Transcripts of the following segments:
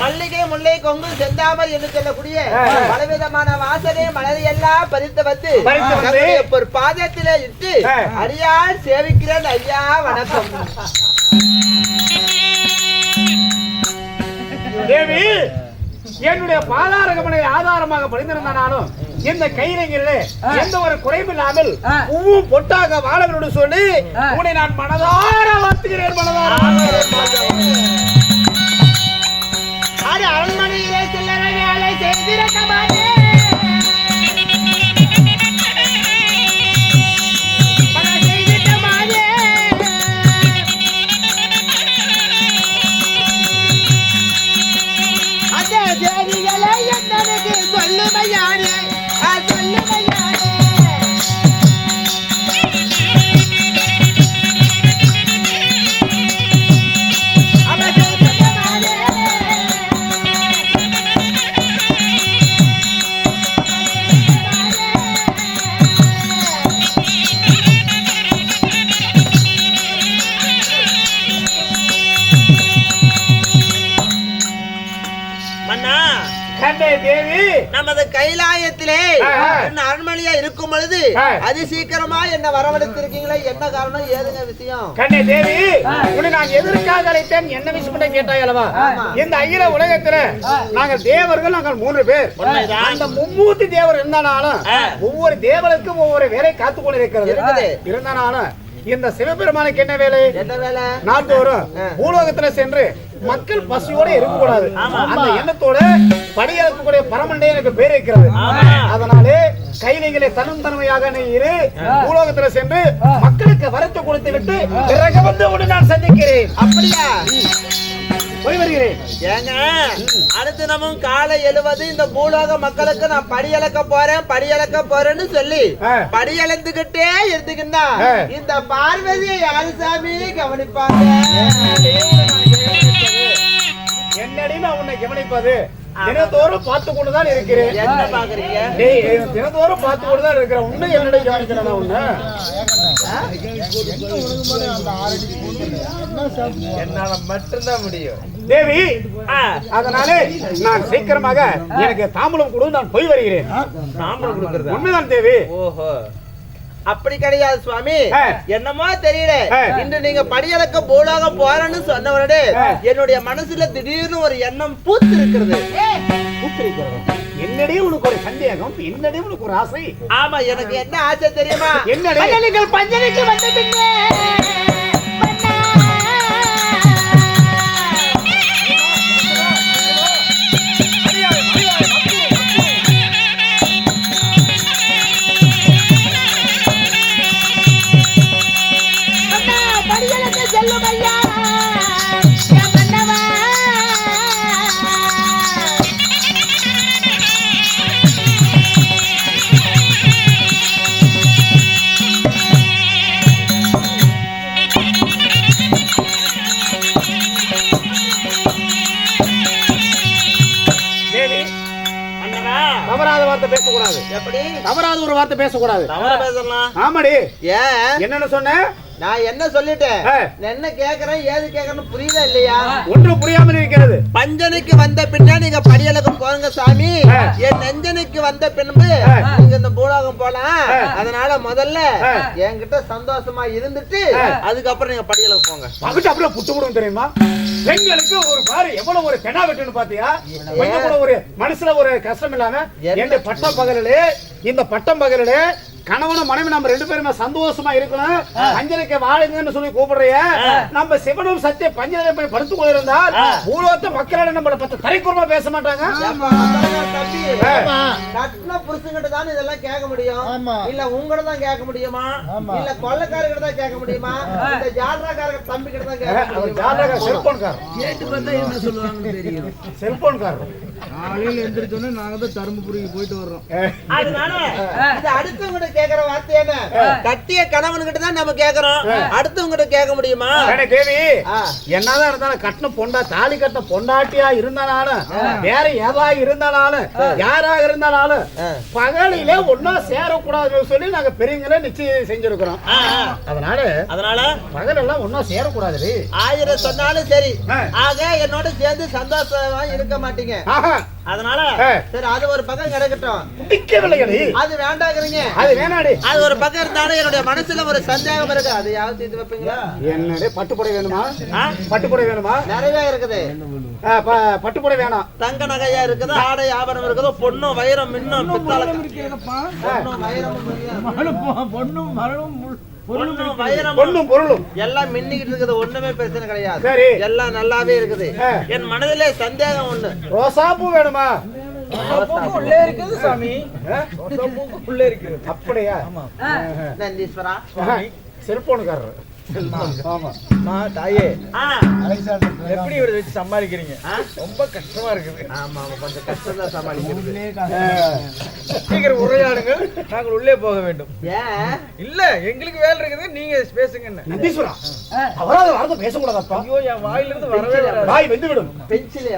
மல்லிகை முல்லை கொங்கு செந்தாமரை என்று சொல்லக்கூடிய. பலவிதமான வாசனை மலரை எல்லாம் பறித்து வந்து ஒரு பாதத்திலே இட்டு. அடியார் சேவிக்கிறேன் ஐயா வணக்கம் தேவி என்னுடைய பாதாரகமனை ஆதாரமாக படிந்திருந்தாலும் இந்த கைரங்கிலே எந்த ஒரு குறையும் இல்லாமல். பூவும் பொட்டாக வாழவனோடு சொல்லி. உன்னை நான் மனதார வாழ்த்துகிறேன் மனதார வேலை செய்திருக்க அதி சீக்கிரமா என்ன வரவழைத்திருக்கீங்களே என்ன காரணம் ஏதுங்க விஷயம்? கண்ணே தேவி உன்னை நான் எதற்காக அழைத்தேன்? என்ன விஷயம் கேட்டாய் அல்லவா. இந்த அகில உலகத்துல நாங்கள் தேவர்கள் நாங்கள் மூன்று பேர். அந்த மும்மூர்த்தி தேவர் இருந்தாலும். ஒவ்வொரு தேவருக்கும் ஒவ்வொரு வேலை காத்துக் கொண்டு இருக்கிறது இருக்குது. இருந்தாலும் இந்த சிவபெருமானுக்கு என்ன வேலை என்ன வேலை? ஆ. பூலோகத்துல சென்று மக்கள் பசியோட இருக்கக்கூடாது. அந்த எண்ணத்தோட படியெழுக்கக்கூடிய பரமண்டே எனக்கு பேர் இருக்கிறது. அதனாலே கைலிகளை தன்னும் தன்மையாக நீ இரு பூலோகத்துல சென்று மக்களுக்கு வரத்து கொடுத்து விட்டு பிறகு வந்து உன்னை நான் சந்திக்கிறேன். அப்படியா? போய் வருகிறேன். ஏங்க அடுத்து நம்ம காலை எழுவது இந்த பூலோக மக்களுக்கு நான் படியளக்க போறேன் படியளக்க போறேன்னு சொல்லி. படியளந்துகிட்டே இருந்துக்கின்னா ஆ. இந்த பார்வதியை யாரு சாமி கவனிப்பாங்க? என்னடி நான் உன்னை கவனிப்பது? தினத்தோறும் பார்த்து கொண்டுதான் இருக்கிறேன். என்ன பாக்குறீங்க டேய், தினத்தோறும் பார்த்து கொண்டுதான் இருக்கிறேன். உன்னை என்னடி கவனிக்கிறேன் உன்னை? என்னால மட்டும்தான் முடியும். தேவி அதனாலே நான் சீக்கிரமாக எனக்கு தாம்பூலம் கொடு நான் போய் வருகிறேன். தாம்பரம் கொடுக்கறதா? உண்மைதான் தேவி. ஓஹோ. அப்படி கிடையாது சுவாமி. என்னமோ தெரியல. இன்று நீங்க படியளக்க பூலோகம் போறேன்னு சொன்ன உடனே ஆ. என்னுடைய மனசுல திடீர்னு ஒரு எண்ணம் பூத்து இருக்கிறது என்னடி உனக்கு ஒரு சந்தேகம்? என்னடி உனக்கு ஒரு ஆசை? ஆமா எனக்கு என்ன ஆசை தெரியுமா? என்னடி? பஞ்சனைகள் பஞ்சனைக்கு வந்த பேசக்கூடாது. தவற பேசலாம். ஆமாடி. ஏன்? என்னன்னு சொன்ன? நான் என்ன சொல்லிட்டேன்? என்ன கேக்குறேன் ஏது கேக்குறேன்னு புரியுதா இல்லையா? ஒன்று புரியாமல் இருக்கிறது பஞ்சனைக்கு வந்த பின்னா நீங்க படியலுக்கு போங்க சாமி. என் நெஞ்சனுக்கு வந்த பின்பு. நீங்க இந்த பூலோகம் போலாம். அதனால முதல்ல. என்கிட்ட சந்தோஷமா இருந்துட்டு. அதுக்கப்புறம் நீங்க படியலுக்கு போங்க. அப்படியே புட்டு கொடுக்கும் தெரியுமா? பெண்களுக்கு ஒரு பாரு எவ்வளவு ஒரு பெணா வெட்டுன்னு பாத்தியா கொஞ்சம் கூட ஒரு மனசுல ஒரு கஷ்டம் இல்லாம? எந்த பட்டம் பகலிலே இந்த பட்டம் பகலிலே கணவனும் மனைவி நம்ம ரெண்டு பேருமே சந்தோஷமா இருக்கணும். பஞ்சனைக்கு வாழுங்கன்னு சொல்லி கூப்பிடுறிய. நம்ம சிவனும் சத்திய பஞ்சனை போய் படுத்துக் கொண்டிருந்தால் பூலோகத்து மக்களிடம் நம்மளை பத்தி தரைக்குறமா பேச மாட்டாங்க. கட்டின புருஷன்கிட்ட தான் இதெல்லாம் கேட்க முடியும்? இல்ல உங்ககிட்ட தான் கேட்க முடியுமா? இல்ல கொள்ளக்காரர்கிட்ட தான் கேட்க முடியுமா? இந்த ஜால்ராக்காரங்க தம்பி கிட்ட தான் கேட்க அவர் முடியுமா? ஜாதக செல்போன்காரர். கேட்டு பார்த்தா என்ன சொல்லுவாங்கன்னு தெரியும். செல்போன்காரர். காலையில எந்திரிச்சோன்னே நாங்க தான் தருமபுரிக்கு போயிட்டு வர்றோம். அதனால அடுத்தவங்க கேக்குற வார்த்தை என்ன? கட்டிய கணவன்கிட்ட தான் நம்ம கேக்குறோம். அடுத்தவங்க கேட்க முடியுமா? அடே தேவி. என்னதான் இருந்தாலும் கட்டின பொண்டா தாலி கட்ட பொண்டாட்டியா இருந்தாலும் வேற ஏதா இருந்தாலும் யாராக இருந்தாலும். பகலிலே ஒன்னா சேரக்கூடாதுன்னு சொல்லி நாங்க பெரியவங்களே நிச்சயம் செஞ்சிருக்கிறோம். அதனால அதனால? பகல் எல்லாம் ஒன்னா சேரக்கூடாது. ஆயிரம் சொன்னாலும் சரி. ஆக என்னோட சேர்ந்து சந்தோஷமா இருக்க மாட்டீங்க. Пока! அதனால. சரி அது ஒரு பக்கம் கிடக்கட்டும். பிடிக்கவில்லையடி அது வேண்டாங்கிறீங்க. அது வேணாடி. அது ஒரு பக்கம் இருந்தாலும் என்னுடைய மனசுல ஒரு சந்தேகம் இருக்கு. அது யாவது தீர்த்து வைப்பீங்களா? என்னடே பட்டுப்புடை வேணுமா? பட்டுப்புடை வேணுமா? நிறைய இருக்குது. பட்டுப்புடை வேணாம். தங்க நகையா இருக்குது ஆடை ஆபரணம் இருக்குது பொண்ணும் வைரம் மின்னும் பித்தளை இருக்கிறதப்பா. பொண்ணும் மரணும் பொண்ணும் பொருளும். எல்லாம் மின்னிக்கிட்டு இருக்குது ஒண்ணுமே பிரச்சனை கிடையாது. சரி. எல்லாம் நல்லாவே இருக்குது. என் மனதிலே சந்தேகம் ஒண்ணு. ரோசாப்பூ வேணுமா? உள்ளே இருக்குது சாமி? உள்ளே இருக்குது. அப்படியா? நந்தீஸ்வரா. செல்போனுக்காரர். ஆமா. நான் தாயே. ஆ. எப்படி இவரை வச்சு சமாளிக்கிறீங்க? ஆ? ரொம்ப கஷ்டமா இருக்குது. ஆமா ஆமா கொஞ்சம் கஷ்டம் தான் சமாளிக்கிறது. சீக்கிரம் உரையாடுங்க நாங்கள் உள்ளே போக வேண்டும். ஏன் இல்ல எங்களுக்கு வேலை இருக்குது. நீங்க பேசுங்க நந்தீஸ்வரா? அவராத வார்த்தை பேசக்கூடாதப்பா? ஐயோ என் வாயிலிருந்து வரவே வாய் வெந்து விடும் பென்சிலே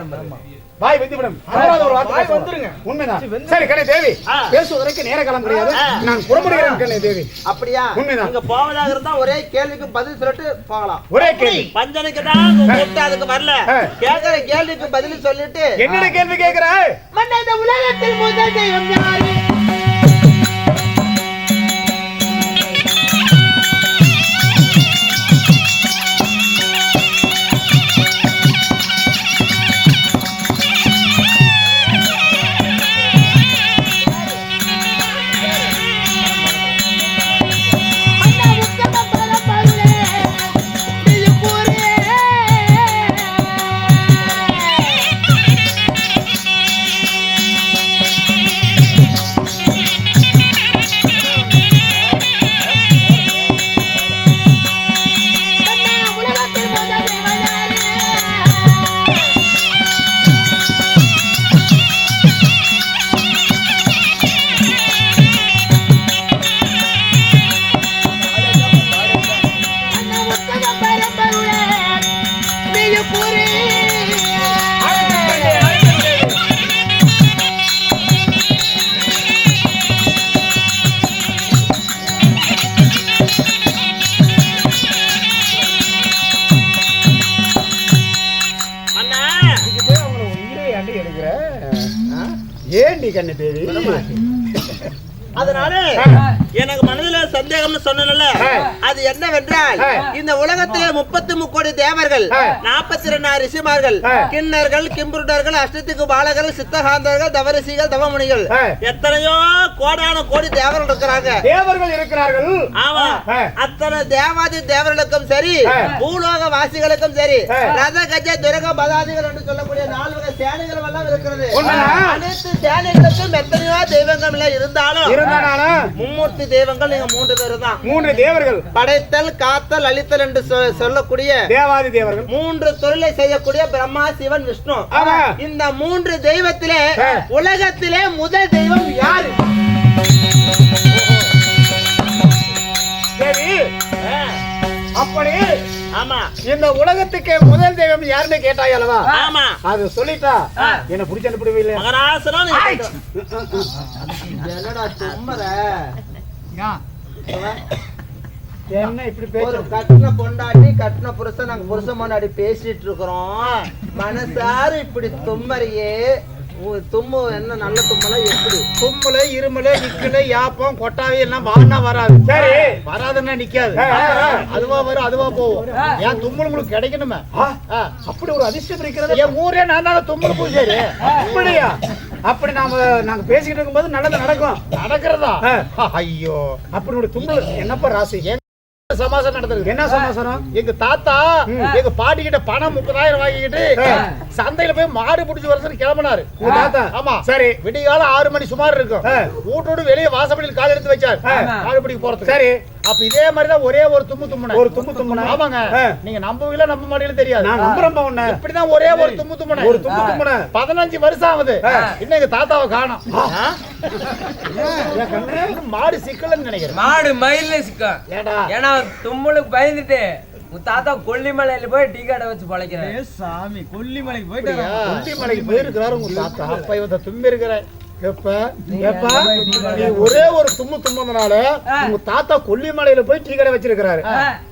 வாய் வெந்து விடும் அவராத ஒரு வார்த்தை. வந்துருங்க. உண்மைதான் சரி கண்ணே தேவி. பேசுவதற்கு நேர காலம் கிடையாது. நான் புறப்படுகிறேன் கண்ணே தேவி அப்படியா உண்மைதான். நீங்க போவதாக இருந்தா ஒரே கேள்விக்கு பதில் சொல்லிட்டு போகலாம் ஒரே கேள்வி பஞ்சனுக்கு தான் கூப்பிட்டு அதுக்கு வரல ஆ. கேக்குற கேள்விக்கு பதில் சொல்லிட்டு என்னென்ன கேள்வி கேட்கிற மன்ன இந்த உலகத்தில் முதல் தெய்வம் யாரு அதனால எனக்கு மனதில சந்தேகம்னு சொன்னல. அது என்னவென்றால். இந்த உலகத்திலே முப்பத்தி முக்கோடி தேவர்கள். நாற்பத்தி ரெண்டு ரிஷிமார்கள். கிண்ணர்கள் கிம்புருடர்கள் அஷ்டத்துக்கு பாலகர்கள் சித்தகாந்தர்கள் தவரிசிகள் தவமுனிகள். எத்தனையோ கோடான கோடி தேவர்கள் இருக்கிறாங்க தேவர்கள் இருக்கிறார்கள் ஆமா. அத்தனை தேவாதி தேவர்களுக்கும் சரி. பூலோக வாசிகளுக்கும் சரி. ரத கஜ துரக பதாதிகள் என்று சொல்லக்கூடிய நாலு வகை சேனைகள் எல்லாம் இருக்கிறது. அனைத்து சேனைகளுக்கும் எத்தனையோ தெய்வங்கள் இருந்தாலும் இருந்தாலும் மும்மூர்த்தி தெய்வங்கள் நீங்க மூன்று பேரு தான் மூன்று தேவர்கள். படைத்தல் காத்தல் அழித்தல் என்று சொல்லக்கூடிய தேவாதி தேவர்கள். மூன்று தொழிலை செய்யக்கூடிய பிரம்மா சிவன் விஷ்ணு. இந்த மூன்று தெய்வத்திலே. உலகத்திலே முதல் தெய்வம் யாரு? அப்படி ஆமா. இந்த உலகத்துக்கு முதல் தெய்வம் யாருன்னு கேட்டாய் அல்லவா? ஆமா. அது சொல்லிட்டா. என்ன பிடிச்ச அனுப்பிடுவே இல்லையா மகராசனம் நீ ஆய். கேட்ட. என்னடா தும்மற என்ன இப்படி ஒரு பேசுற கட்டின பொண்டாட்டி கட்டின புருஷன் நாங்க புருஷன் முன்னாடி பேசிட்டு இருக்கிறோம். மனசாரு இப்படி தும்மறியே. உ- தும்மு என்ன நல்ல தும்மல எப்படி? தும்முல இருமல நிக்கல யாப்பம் கொட்டாவி எல்லாம் வானா வராது. சரி. வராதுன்னா நிக்காது. அதுவா வரும் அதுவா போகும் ஏன் தும்முல் உங்களுக்கு கிடைக்கணுமே? அப்படி ஒரு அதிர்ஷ்டம் இருக்கிறது? என் ஊரே நான் தானே தும்முல் பூஜாரி அப்படியா? அப்படி நாம நாங்க பேசிக்கிட்டு இருக்கும்போது நல்லது நடக்கும். நடக்கிறதா? ஐயோ. அப்படி ஒரு தும்முல் என்னப்பா ராசி? ஏன் சமாசம் நடந்தது என்ன சமாசாரம் எங்க தாத்தா எங்க பாட்டி கிட்ட பணம் முப்பதாயிரம் வாங்கிக்கிட்டு சந்தையில போய் மாடு பிடிச்சி வரதுன்னு கிளம்பினாரு. தாத்தா? ஆமா. சரி. விடிகால ஆறு மணி சுமார் இருக்கும். வீட்டோட வெளியே வாசப்படியில் கால் எடுத்து வச்சார். மாடு பிடிக்க போறதுக்கு. சரி. அப்ப இதே மாதிரிதான் ஒரே ஒரு தும்மு தும்முன ஒரு தும்பு தும்புனா ஆமாங்க. நீங்க நம்புவீங்களா நம்ப மாட்டீங்களா தெரியாது. நான் நம்புறேன் உன்ன. இப்படிதான் ஒரே ஒரு தும்மு தும்முன ஒரு தும்பு தும்புன பதினஞ்சு வருஷம் ஆகுது. இன்னும் எங்க தாத்தாவை காணோம். மாடு சிக்கலன்னு நினைக்கிறேன். மாடு மயில்ல சிக்கும். ஏடா ஏன்னா தும்முளுக்கு பயந்துட்டு உன் தாத்தா கொல்லிமலையில போய் டீ கடை வச்சு பழைக்கிறேன். அப்படியா? கொல்லிமலைக்கு போயிருக்கிறாரு உங்க தாத்தா. அப்ப இவன் தும்பி இருக்கிற எப்ப எப்ப நீ ஒரே ஒரு தும்மு தும்புனால உங்க தாத்தா கொல்லிமலையில போய் டீ கடை வச்சிருக்கிறாரு.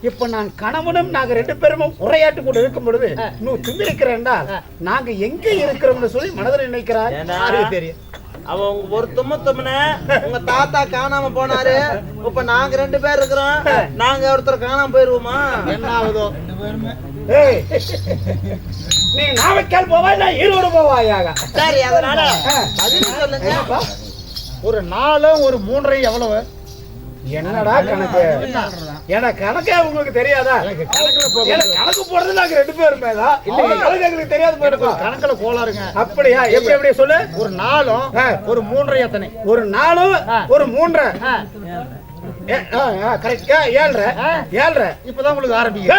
இப்ப நான் கணவனும் நாங்க ரெண்டு பேரும் உரையாட்டு கூட இருக்கும் பொழுது நீ தும்பி இருக்கிறேன்டா நாங்க எங்க இருக்கிறோம்னு சொல்லி மனதில் நினைக்கிறார்? யாருக்கு தெரியும் அவன் உங்க ஒரு தும்ம தும்முன உங்க தாத்தா காணாம போனாரு. இப்ப நாங்க ரெண்டு பேர் இருக்கிறோம். நாங்க ஒருத்தர் காணாம போயிருவோமா? என்ன ஆகுதோ நீ நாமக்கல் போவா இல்ல ஈரோடு போவாயாக சரி அதனால பதில் சொல்லுங்க. ஒரு நாலும் ஒரு மூன்றையும் எவ்வளவு? என்னடா கணக்கு? எனக்கு கணக்கே உங்களுக்கு தெரியாதா? கணக்கு போடுறது நாங்க ரெண்டு பேருமே தான். இல்ல கணக்கு எங்களுக்கு தெரியாது போயிருக்கோம் கணக்குல கோளாறுங்க. அப்படியா? எப்படி எப்படி சொல்லு? ஒரு நாளும் ஆ. ஒரு மூன்றரை எத்தனை? ஒரு நாலு ஒரு மூன்றரை. கரெக்ட் ஏழ்ரை. ஏழ்ரை. இப்பதான் உங்களுக்கு ஆரம்பிக்கும்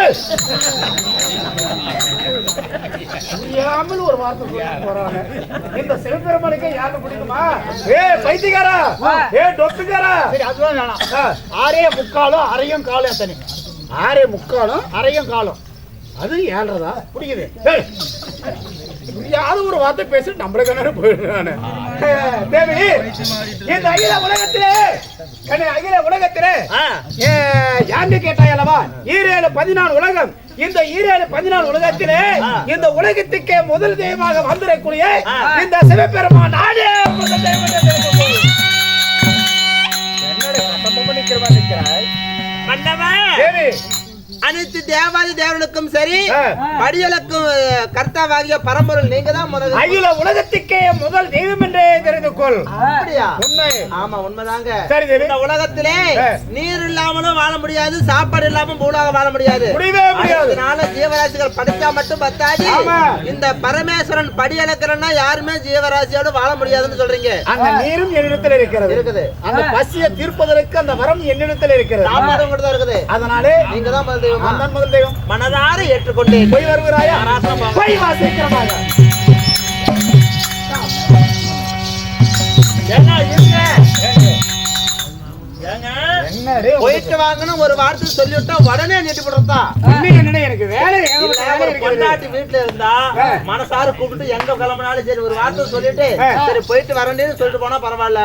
ஒரு வார்த்தை போறாங்க. இந்த சிவபெருமானுக்கு யாருக்கு பிடிக்குமா? ஏ பைத்தியக்காரா. ஏ டொட்டுக்காரா. சரி அதுதான் வேணாம். ஆ, ஆறே முக்காலும் அரையும் காலும் எத்தனை? ஆறே முக்காலும் அரையும் காலும். அது ஏழ்றதா பிடிக்குது புரியாத ஒரு வார்த்தை பேசி நம்மள கண்ணாடி போயிடுறானு. தேவி இந்த அகில உலகத்திலே அகில உலகத்திலே யாருன்னு கேட்டாயல்லவா ஈரேழு பதினாலு உலகம். இந்த ஈரேழு பதினாலு உலகத்திலே இந்த உலகத்துக்கே முதல் தெய்வமாக வந்திருக்கூடிய இந்த சிவபெருமான் நாடே அனைத்து தேவாதி தேவனுக்கும் சரி. படிகளுக்கும் கர்த்தாவாகிய பரம்பொருள் நீங்க தான் முதல் அகில உலகத்துக்கே முதல் தெய்வம் என்றே தெரிந்து கொள். அப்படியா? உண்மை. ஆமா உண்மைதாங்க. சரி இந்த உலகத்திலே. நீர் இல்லாமலும் வாழ முடியாது சாப்பாடு இல்லாம பூலாக வாழ முடியாது. முடியவே முடியாது. அதனால ஜீவராசிகள் படிச்சா மட்டும் பத்தாது. இந்த பரமேஸ்வரன் படி யாருமே ஜீவராசியோட வாழ முடியாதுன்னு சொல்றீங்க. அந்த நீரும் என்னிடத்தில் இருக்கிறது. இருக்குது. அந்த பசியை தீர்ப்பதற்கு அந்த வரம் என்னிடத்தில் இருக்கிறது. இருக்குது. அதனாலே நீங்க தான் தெய்வமா நான் முதல் தெய்வம் மனதார ஏற்றுக்கொண்டேன். போய் வருகிறாயா. போய் வா சீக்கிரமாக வாங்கன்னு ஒரு வார்த்தை சொல்லிவிட்டா உடனே நீட்டு போடுறதா என்னடே எனக்கு வேலை. பொண்டாட்டி வீட்டுல இருந்தா. மனசார கூப்பிட்டு எங்க கிளம்பினாலும் சரி ஒரு வார்த்தை சொல்லிட்டு. சரி போயிட்டு வரேன்னு சொல்லிட்டு போனா பரவாயில்ல.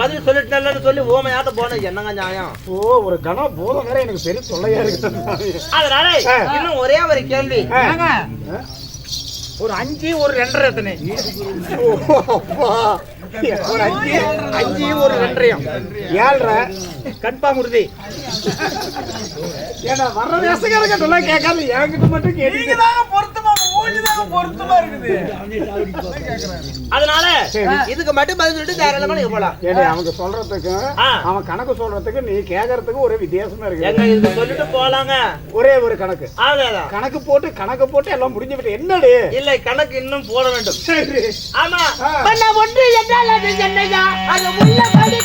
பதில் சொல்லிட்டேன்னு சொல்லி ஓமையாட்ட போனேன் என்னங்க நியாயம் ஓ ஒரு கணம் போதும் வேற எனக்கு பெரிய தொல்லையா இருக்கு அதனால. இன்னும் ஒரே ஒரு கேள்வி? ஒரு அஞ்சு ஒரு ரெண்டரை எத்தனை. ஒரு அஞ்சு அஞ்சு ஒரு ரெண்டரையும். ஏழ்ரை கன்ஃபார்ம் உறுதி ஏன்னா வர்ற தேசக்காரங்க சொல்ல கேட்காது. என்கிட்ட மட்டும் கேட்டு அதனால சரி. இதுக்கு மட்டும் பதில் சொல்லிட்டு தாராளமா நீங்க போலாம். அவங்க சொல்றதுக்கு. அவன் கணக்கு சொல்றதுக்கு நீ கேக்குறதுக்கு ஒரே வித்தியாசமா எங்க இருக்கு இதுக்கு சொல்லிட்டு போலாங்க. ஒரே ஒரு கணக்கு. கணக்கு போட்டு கணக்கு போட்டு எல்லாம் முடிஞ்சு விட்டு என்னடி? இல்லை கணக்கு இன்னும் போட வேண்டும். சரி. ஆமா. பண்ண ஒன்று என்றால் அது என்னையா? அது உள்ளபடி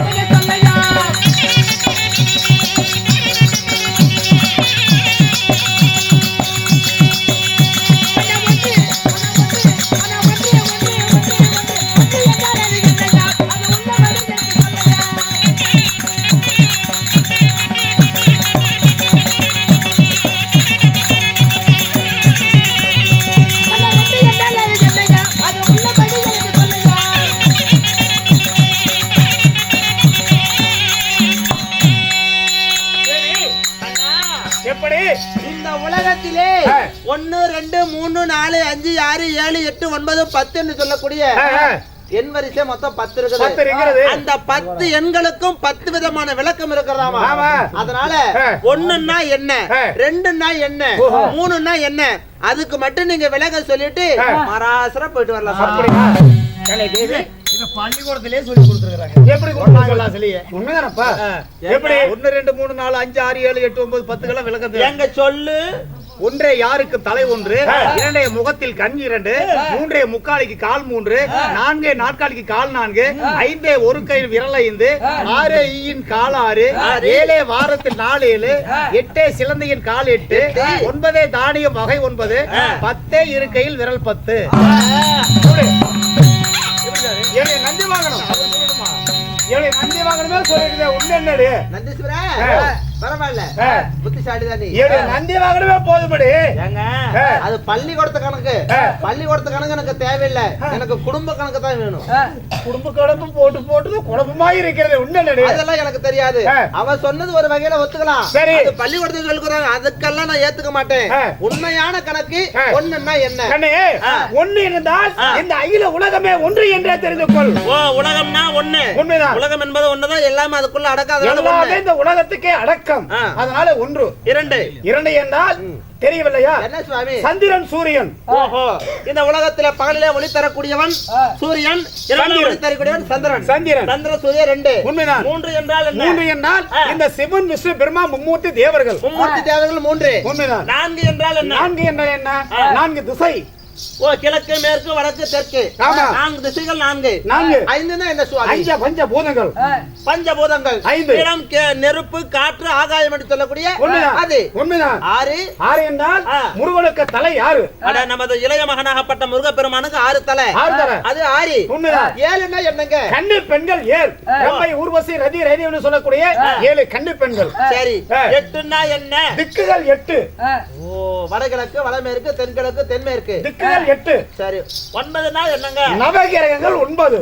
ஒன்னு ரெண்டு மூணு நாலு அஞ்சு ஆறு ஏழு எட்டு ஒன்பது பத்துன்னு சொல்லக்கூடிய. எண் வரிசை மொத்தம் பத்து இருக்குது. அந்த பத்து எண்களுக்கும் பத்து விதமான விளக்கம் இருக்கிறதாமா? ஆமா. அதனால. ஒண்ணுன்னா என்ன. ரெண்டுன்னா என்ன. மூணுன்னா என்ன? அதுக்கு மட்டும் நீங்க விளக்கம் சொல்லிட்டு. மராசரா போயிட்டு வரலாம். அப்படியா கலை தேவி இத பள்ளிக்கூடத்திலே சொல்லி கொடுத்துருக்காங்க எப்படி கொடுத்தாங்க சொல்லியே உண்மைதானப்பா? எப்படி? ஒன்னு ரெண்டு மூணு நாலு அஞ்சு ஆறு ஏழு எட்டு ஒன்பது பத்துக்கெல்லாம் விளக்கத்து. எங்க சொல்லு. ஒன்றே யாருக்கு தலை ஒன்று இரண்டே முகத்தில் கண் இரண்டு மூன்றே முக்காலிக்கு கால் மூன்று நான்கே நாற்காலிக்கு கால் நான்கு ஐந்தே ஒரு கை விரல் ஐந்து ஆறே ஈயின் கால் ஆறு ஏழே வாரத்தில் நாலு ஏழு எட்டே சிலந்தையின் கால் எட்டு ஒன்பதே தானியம் வகை ஒன்பது பத்தே இரு கையில் விரல் பத்து. நந்தி வாங்கணும் நந்தி வாங்கணுமே சொல்லிட்டு உண்மை என்னடி? நந்தீஸ்வரா. பரவாயில்ல. புத்திசாலி தானே நந்தி ஏங்க கணக்கு. பள்ளிக்கூடத்து கணக்கு எனக்கு தேவையில்லை. எனக்கு குடும்ப கணக்கு தான் வேணும். குடும்ப குழம்பு போட்டு போட்டு குழப்பமாய் இருக்கிறது. உண்மை அதெல்லாம் எனக்கு தெரியாது. ஆ. அவன் சொன்னது ஒரு வகையில ஒத்துக்கலாம். சரி. சொல்லிக்கிறாங்க அதுக்கெல்லாம் நான் ஏத்துக்க மாட்டேன். உண்மையான கணக்கு. ஒண்ணுன்னா என்ன. ஒண்ணு இருந்தால். இந்த அகில உலகமே ஒன்று என்றே தெரிந்து கொள். உலகம்னா ஒண்ணு. உண்மைதான். உலகம் என்பது ஒண்ணுதான். எல்லாமே அதுக்குள்ள ஒண்ணு. இந்த உலகத்துக்கே அடக்கம் ஆ. அதனால ஒன்று. இரண்டு. இரண்டு என்றால் தெரியவில்லையா என்ன சுவாமி? சந்திரன் சூரியன். ஓஹோ. இந்த உலகத்துல பகலிலே ஒளி தரக்கூடியவன் சூரியன் சந்திரன். ஒளி தரக்கூடியவன் சந்திரன். சந்திரன். சந்திர சூரிய ரெண்டு. உண்மைதான். மூன்று என்றால் மூன்று என்றால். இந்த சிவன் விஷ்ணு பிரம்மா மும்மூர்த்தி தேவர்கள். மும்மூர்த்தி தேவர்கள் மூன்று. உண்மைதான் நான்கு என்றால் நான்கு என்ன? என்ன. நான்கு திசை. ஓ கிழக்கு மேற்கு வடக்கு தெற்கு. நான்கு திசைகள் நான்கு. நான்கு. ஐந்துன்னா என்ன சுவாமி பஞ்ச பூதங்கள் பஞ்சபூதங்கள். ஐந்து. இடம் நெருப்பு காற்று ஆகாயம் என்று சொல்லக்கூடிய அது. உண்மைதான் ஆறு. ஆறு என்றால். முருகனுக்கு தலை யாரு அட நமது இளைய மகனாகப்பட்ட முருகப்பெருமானுக்கு ஆறு தலை. ஆறு தலை. அது ஆறு. உண்மைதான் ஏழுன்னா என்னங்க? கண்ணு பெண்கள் ஏழு. ரம்பை ஊர்வசி ரதி ரதின்னு சொல்லக்கூடிய ஏழு கண்ணு பெண்கள். சரி. எட்டுன்னா என்ன? திக்குகள் எட்டு. ஓ வடகிழக்கு வடமேற்கு தென்கிழக்கு தென்மேற்கு. திக்குகள் எட்டு. சரி. ஒன்பதுனா என்னங்க? நவகிரகங்கள் ஒன்பது.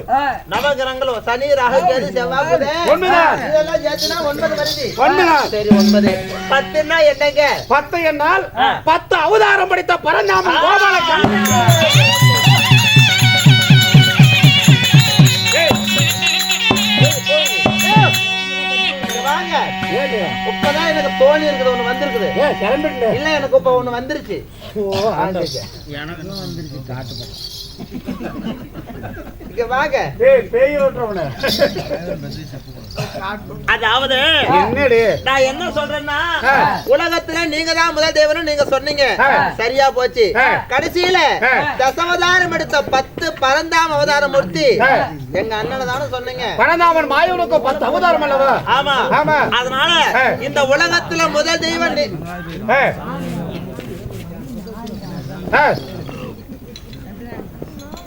நவகிரகங்கள் சனி ராகு கேது செவ்வாய். ஒன்பதுதான். இதெல்லாம் சேர்த்துனா ஒன்பது வருது. ஒன்பதுதான். சரி ஒன்பது. பத்துன்னா என்னங்க? பத்து என்னால் பத்து அவதாரம் படித்த பரந்தாமன் கோபால இப்பதான் எனக்கு தோணி இருக்குது ஒண்ணு வந்திருக்குது. கிளம்பிட்டு இல்ல எனக்கு இப்ப ஒண்ணு வந்துருச்சு இங்க வாங்க பேய் ஓட்டுறவன அதாவது என்னடி நான் என்ன சொல்றேன்னா. உலகத்துல நீங்க தான் முதல் தேவனும் நீங்க சொன்னீங்க. சரியா போச்சு. கடைசியில. தசவதாரம் எடுத்த பத்து பரந்தாம அவதார மூர்த்தி. எங்க அண்ணனை தானே சொன்னீங்க பரந்தாமன் மாயவனுக்கு பத்து அவதாரம் அல்லவா ஆமா ஆமா. அதனால. இந்த உலகத்துல முதல் தெய்வம்.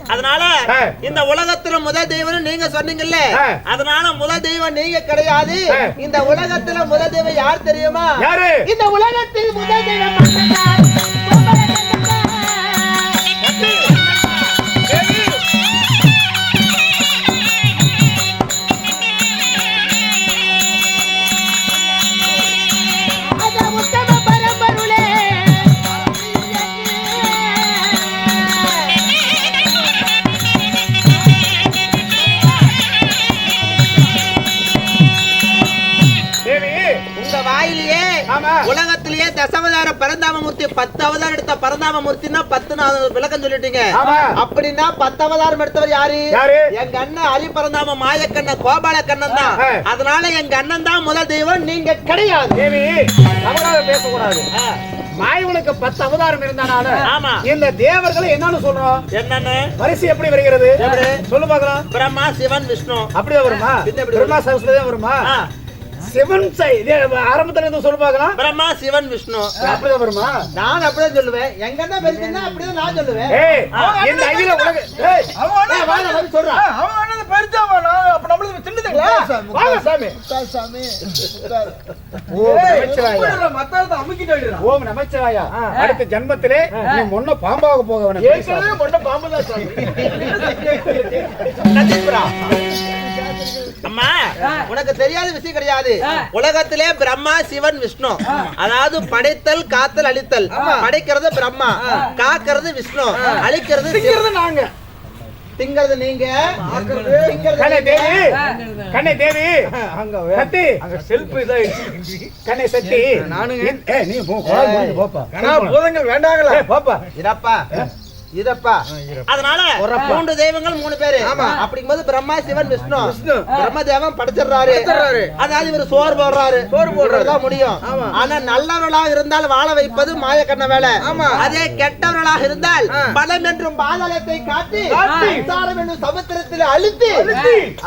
அதனால. இந்த உலகத்துல முதல் தெய்வம் நீங்க சொன்னீங்கல்ல. அதனால முதல் தெய்வம் நீங்க கிடையாது. இந்த உலகத்துல முதல் தெய்வம் யார் தெரியுமா யாரு இந்த உலகத்தில் முதல் தெய்வம் பரந்தாம மூர்த்தி பத்து அவதாரம் எடுத்த பரந்தாம மூர்த்தினா பத்து நான் விளக்கம் சொல்லிட்டீங்க. அப்படின்னா பத்து அவதாரம் எடுத்தவர் யாரு? யாரு? எங்க அண்ணன் அலி பரந்தாம மாயக்கண்ணன் கோபால கண்ணன் தான். அதனால எங்க அண்ணன் தான் முதல் தெய்வம் நீங்க கிடையாது. பேசக்கூடாது. மாயவனுக்கு பத்து அவதாரம் இருந்தானால ஆமா. இந்த தேவர்களை என்னன்னு சொல்றோம்? என்னன்னு? வரிசை எப்படி வருகிறது? சொல்லு பாக்கலாம் பிரம்மா சிவன் விஷ்ணு. அப்படியே வருமா? பிரம்மா சரஸ்வதி வருமா? சிவன் ஆரம்பத்துல இருந்து சொல்லு பாக்கலாம் பிரம்மா சிவன் விஷ்ணு. அப்படியே வருமா? நான் அப்படிதான் சொல்லுவேன். எங்க அண்ணன் பெருசுன்னா அப்படிதான் நான் சொல்லுவேன். இந்த அகில உலக வாங்க, வந்து சொல்றேன் வாங்க சாமி. ஓம் நமச்சிவாயா ஓம் நமச்சிவாயா அடுத்த ஜன்மத்திலே நீ முன்ன பாம்பாக போக வேணும். நந்தீஸ்வரா. அம்மா உனக்கு தெரியாத விஷயம் கிடையாது. உலகத்திலே பிரம்மா சிவன் விஷ்ணு. அதாவது படைத்தல் காத்தல் அழித்தல். படைக்கிறது பிரம்மா. காக்கிறது விஷ்ணு. அழிக்கிறது. நாங்க. திங்கிறது நீங்க. கண்ணை. தேவி. கண்ணை தேவி. சத்தி. அங்க செல்ஃப் இதாயிடுச்சு கண்ணை சத்தி. நானுங்க. ஏ நீ போ போப்பா. பூதங்கள் வேண்டாங்களா? போப்பா. இதப்பா. இதப்பா. அதனால மூன்று தெய்வங்கள் மூணு பேரு. அப்படிங்கும்போது பிரம்மா சிவன் விஷ்ணு. பிரம்ம தேவன் படைச்சிடுறாரு அதாவது இவர் சோறு போடுறாரு. சோறு போடுறதுதான் முடியும். ஆனா நல்லவர்களாக இருந்தால் வாழ வைப்பது மாயக்கண்ண வேலை. அதே கெட்டவர்களாக இருந்தால் பலம் என்றும் பாதாளத்தை காட்டி விசாரம் என்னும் சமுத்திரத்தில் அழுத்தி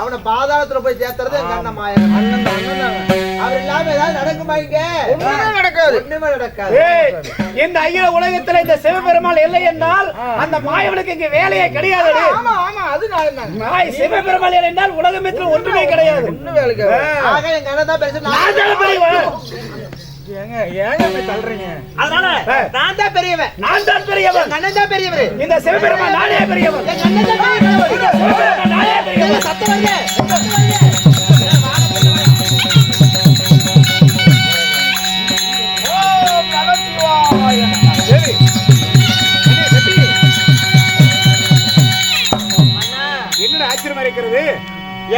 அவனை பாதாளத்துல போய் சேர்த்துறது எங்க அண்ணன் மாயக்கண்ணன் அவர் இல்லாம ஏதாவது நடக்குமா இங்க? நடக்காது. ஒண்ணுமே நடக்காது. இந்த அகில உலகத்துல இந்த சிவபெருமாள் இல்லை என்றால் அந்த மாயவனுக்கு இங்க வேலையே கிடையாது ஆமா ஆமா அது நான் சிவபெருமாள் இல்லை என்றால் உலகத்தில் ஒன்றுமே கிடையாது. வேலைக்கு ஆக எங்க அண்ணன் தான் பெருசு நான் தான் பெரியவன். ஏங்க ஏங்க இப்படி தள்ளுறீங்க? அதனால நான் தான் பெரியவன். நான் தான் பெரியவன். அண்ணன் தான் பெரியவர். இந்த சிவபெருமாள் நானே பெரியவன். எங்க அண்ணன் தான் பெரியவர். சத்தம்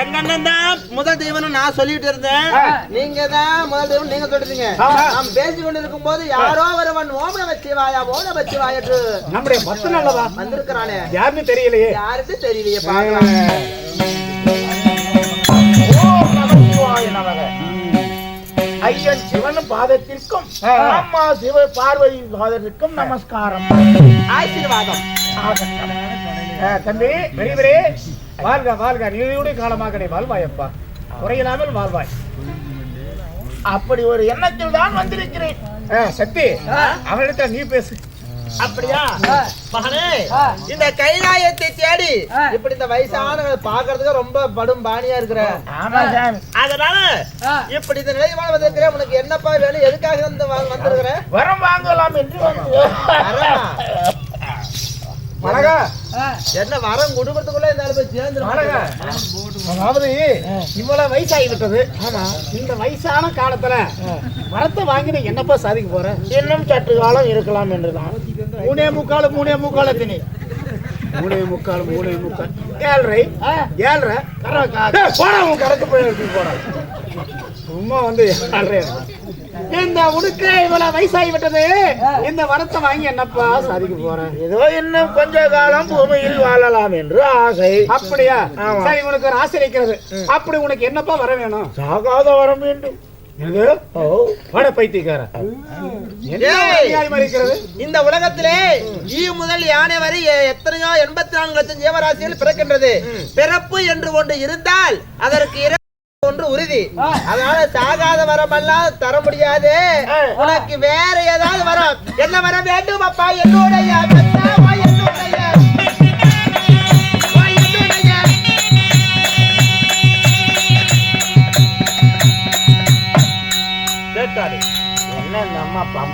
எங்க அண்ணன் தான் முதல் தெய்வம்னு நான் சொல்லிட்டு இருந்தேன். நீங்க தான் முதல் தெய்வம் நீங்க சொல்றீங்க. நாம் பேசிக் கொண்டிருக்கும் போது யாரோ ஒருவன் ஓம் நம சிவாயா ஓம் நம சிவாய என்று நம்முடைய பக்தன் அல்லவா? வந்திருக்கிறானே. யாருன்னு தெரியலையே. யாருக்கு தெரியலையே பாக்கலாம் ஐயன் சிவன் பாதத்திற்கும் அம்மா சிவ பார்வதி பாதத்திற்கும் நமஸ்காரம். ஆசீர்வாதம். தம்பி பெரியவரே வாழ்க வாழ்க. நீதியுடைய காலமாக நீ வாழ்வாயப்பா. குறையில்லாமல் வாழ்வாய். அப்படி ஒரு எண்ணத்தில் தான் வந்திருக்கிறேன். சக்தி அவனிடத்துல நீ பேசு. அப்படியா? மகனே இந்த கைலாயத்தை தேடி இப்படி இந்த வயசானவங்களை பாக்குறதுக்கு ரொம்ப படும் பாணியா இருக்கிற. அதனால இப்படி இந்த நிலைவாழ் வந்திருக்கிறேன் உனக்கு என்னப்பா வேணும்? எதுக்காக வந்து வ- வந்திருக்கிற? வரம் வாங்கலாம் என்று வந்து வணக்கா. என்ன வரம் குடும்பத்துக்குள்ள இந்த சேர்ந்து அதாவது இவ்வளவு வயசாகி விட்டது இந்த வயசான காலத்துல வரத்தை வாங்கி நீ என்னப்பா சாதிக்க போற? இன்னும் சற்று காலம் இருக்கலாம் என்றுதான். மூணே முக்கால் மூணே முக்கால் திணி மூணே முக்கால் மூணே முக்கால். ஏழரை. ஏழரை? போடா உன் கணக்கு போய் போடா. சும்மா வந்து ஏழரை. இந்த உனக்கு இவ்வளவு வயசாகி விட்டது இந்த வரத்தை வாங்கி என்னப்பா சாதிக்க போற? ஏதோ இன்னும் கொஞ்ச காலம் பூமியில் வாழலாம் என்று ஆசை. அப்படியா. சரி உனக்கு ஒரு ஆசை இருக்கிறது. அப்படி உனக்கு என்னப்பா வர வேணும்? சாகாத வரம் வேண்டும். என்ன இந்த உலகத்திலே ஈ முதல் யானை வரை எத்தனையோ எண்பத்தி நான்கு லட்சம் ஜீவராசிகள் பிறக்கின்றது. பிறப்பு என்று ஒன்று இருந்தால் அதற்கு ஒன்று உறுதி. அதனால சாகாத வரமெல்லாம் தர முடியாது. உனக்கு வேற ஏதாவது வரம். என்ன வரம் வேண்டும் அப்பா? என்னுடைய என்ன நம்ம அம்மா